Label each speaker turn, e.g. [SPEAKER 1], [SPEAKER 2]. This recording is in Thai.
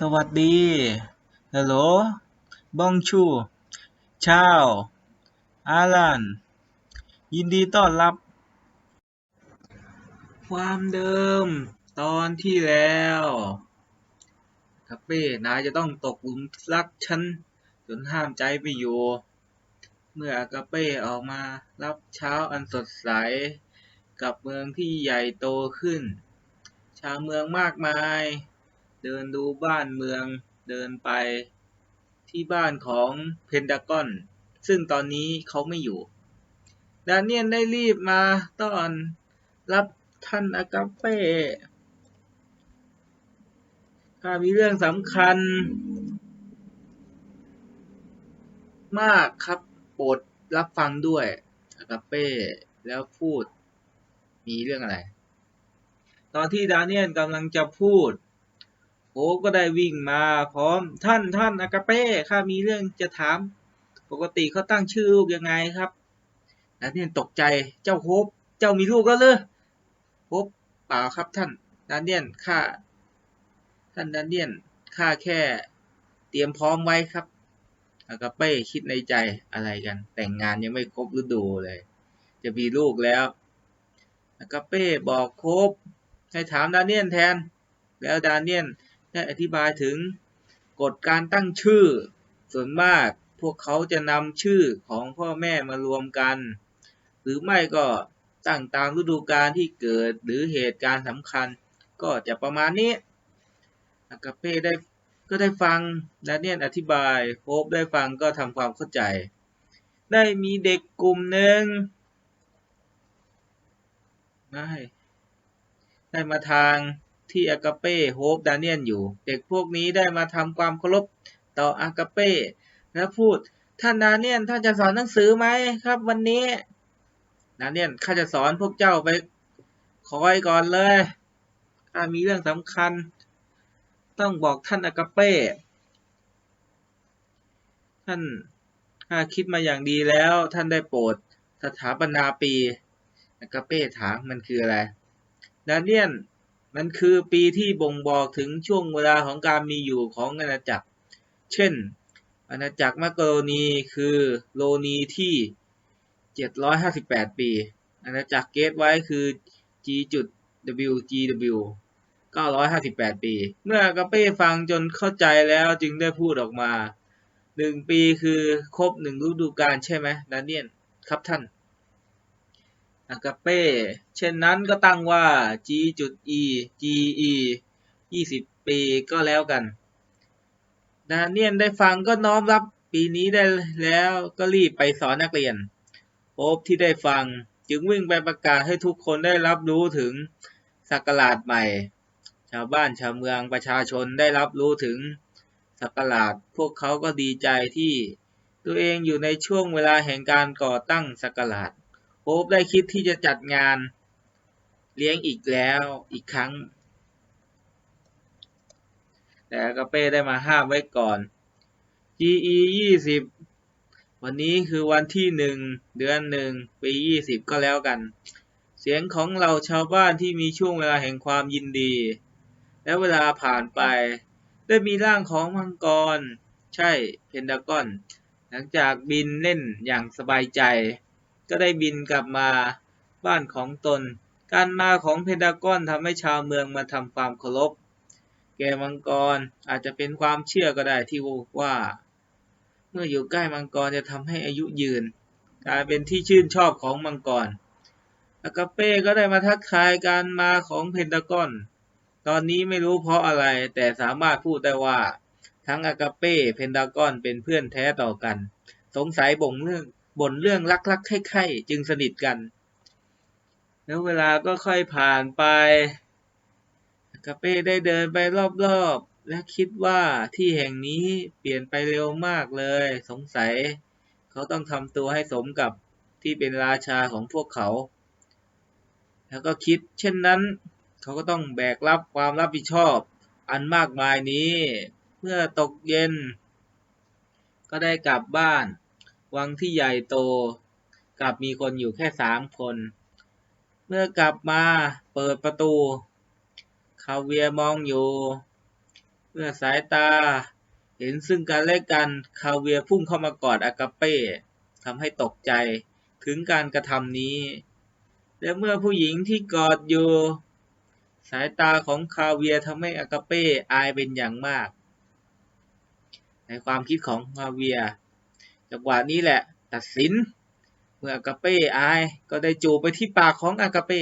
[SPEAKER 1] สวัสดีฮัลโหลบองชูชาวอาลันยินดีต้อนรับ ความเดิมตอนที่แล้วคาเป้นายจะต้องตกหลุมรักฉัน จนห้ามใจไม่อยู่ เมื่ออากาเป้ออกมารับเช้าอันสดใส กับเมืองที่ใหญ่โตขึ้น ชาวเมืองมากมาย เดินดูบ้านเมืองเดินไปที่บ้านของเพนดากอน ซึ่งตอนนี้เขาไม่อยู่ดาเนียนได้รีบมาต้อนรับท่านอากาเป้ข้ามีเรื่องสำคัญ มากครับโปรดรับฟังด้วยอากาเป้แล้วพูดมีเรื่องอะไร ตอนที่ดาเนียนกำลังจะพูด โอ้ก็ได้วิ่งมาพร้อมท่านท่านอากาเป้ข้ามีเรื่องจะถาม ปกติเขาตั้งชื่อลูกยังไงครับดาเนียนตกใจเจ้าโฮปเจ้ามีลูกแล้วเลยโฮปเปล่าครับท่านดานเนียนข้าท่านดานเนียนข้าแค่เตรียมพร้อมไว้ครับอากาเป้คิดในใจอะไรกัน แต่งงานยังไม่ครบฤดูเลย จะมีลูกแล้วอากาเป้บอกโคบให้ถามดานเนียนแทน แล้วดานเนียน ได้อธิบายถึงกฎการตั้งชื่อ ส่วนมากพวกเขาจะนำชื่อของพ่อแม่มารวมกัน หรือไม่ก็ตั้งตามฤดูกาลที่เกิดหรือเหตุการณ์สำคัญ ก็จะประมาณนี้อากาเป้ได้ก็ได้ฟังดาเนียนอธิบายโฮปได้ฟังก็ทำความเข้าใจ ได้มีเด็กกลุ่มหนึ่งได้ได้มาทาง ที่อากาเป้โฮปดาเนียนอยู่ เด็กพวกนี้ได้มาทำความเคารพต่ออากาเป้และพูด ท่านดาเนียนท่านจะสอนหนังสือไหมครับ วันนี้ดาเนียนข้าจะสอนพวกเจ้าไปคอยก่อนเลยข้ามีเรื่องสำคัญ ต้องบอกท่านอากาเป้ท่านข้าคิดมาอย่างดีแล้ว ท่านได้โปรดสถาปนาปีอากาเป้ถามมันคืออะไรดาเนียน มันคือปีที่บ่งบอกถึงช่วงเวลาของการมีอยู่ของอาณาจักร เช่น อาณาจักรมักโรนีคือโลนีที่ 758 ปี อาณาจักรเกตไว้คือ G.WG.W 958 ปี เมื่อกาเป้ฟังจนเข้าใจแล้วจึงได้พูดออกมาหนึ่งปีคือครบหนึ่งฤดูกาลใช่ไหมดาเนียนครับท่าน อากาเป้ เช่นนั้นก็ตั้งว่า G จุด E GE 20 ปีก็แล้วกันดาเนียนได้ฟังก็น้อมรับปีนี้ได้แล้วก็รีบไปสอนนักเรียนโอบที่ได้ฟังจึงวิ่งไปประกาศให้ทุกคนได้รับรู้ถึงสักราชใหม่ ชาวบ้านชาวเมืองประชาชนได้รับรู้ถึงสักราชพวกเขาก็ดีใจที่ตัวเองอยู่ในช่วงเวลาแห่งการก่อตั้งสักราช โอบได้คิดที่จะจัดงานเลี้ยงอีกแล้วอีกครั้ง แต่กาเป้ได้มาห้ามไว้ก่อน GE 20 วันนี้คือวันที่หนึ่งเดือนหนึ่งปี 20 ก็แล้วกัน เสียงของเราชาวบ้านที่มีช่วงเวลาแห่งความยินดี และเวลาผ่านไป ได้มีร่างของมังกร ใช่เพนดากอน หลังจากบินเล่นอย่างสบายใจ ก็ได้บินกลับมาบ้านของตน การมาของเพนดากอนทำให้ชาวเมืองมาทำความเคารพ แก่มังกรอาจจะเป็นความเชื่อก็ได้ที่ว่า เมื่ออยู่ใกล้มังกรจะทำให้อายุยืนกลายเป็นที่ชื่นชอบของมังกร อากาเป้ก็ได้มาทักทายการมาของเพนตากอน ตอนนี้ไม่รู้เพราะอะไรแต่สามารถพูดได้ว่า ทั้งอากาเป้เพนตากอนเป็นเพื่อนแท้ต่อกัน สงสัยบ่งเรื่อง บ่นเรื่องรักๆใคร่ๆจึงสนิทกัน แล้วเวลาก็ค่อยผ่านไปกาเป้ได้เดินไปรอบๆ และคิดว่าที่แห่งนี้เปลี่ยนไปเร็วมากเลย สงสัย เขาต้องทำตัวให้สมกับที่เป็นราชาของพวกเขา แล้วก็คิดเช่นนั้น เขาก็ต้องแบกรับความรับผิดชอบอันมากมายนี้ เมื่อตกเย็น ก็ได้กลับบ้าน วังที่ใหญ่โตกลับมีคนอยู่แค่สามคน เมื่อกลับมาเปิดประตูคาเวียมองอยู่ เมื่อสายตาเห็นซึ่งกันและกันคาเวียพุ่งเข้ามากอดอากาเป้ทำให้ตกใจถึงการกระทำนี้ และเมื่อผู้หญิงที่กอดอยู่ สายตาของคาเวียทำให้อากาเป้อายเป็นอย่างมาก ในความคิดของคาเวีย จังหวะนี้แหละ ตัดสิน เมื่ออากาเป้อายก็ได้จูบไปที่ปากของอากาเป้